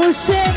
পর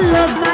ভালো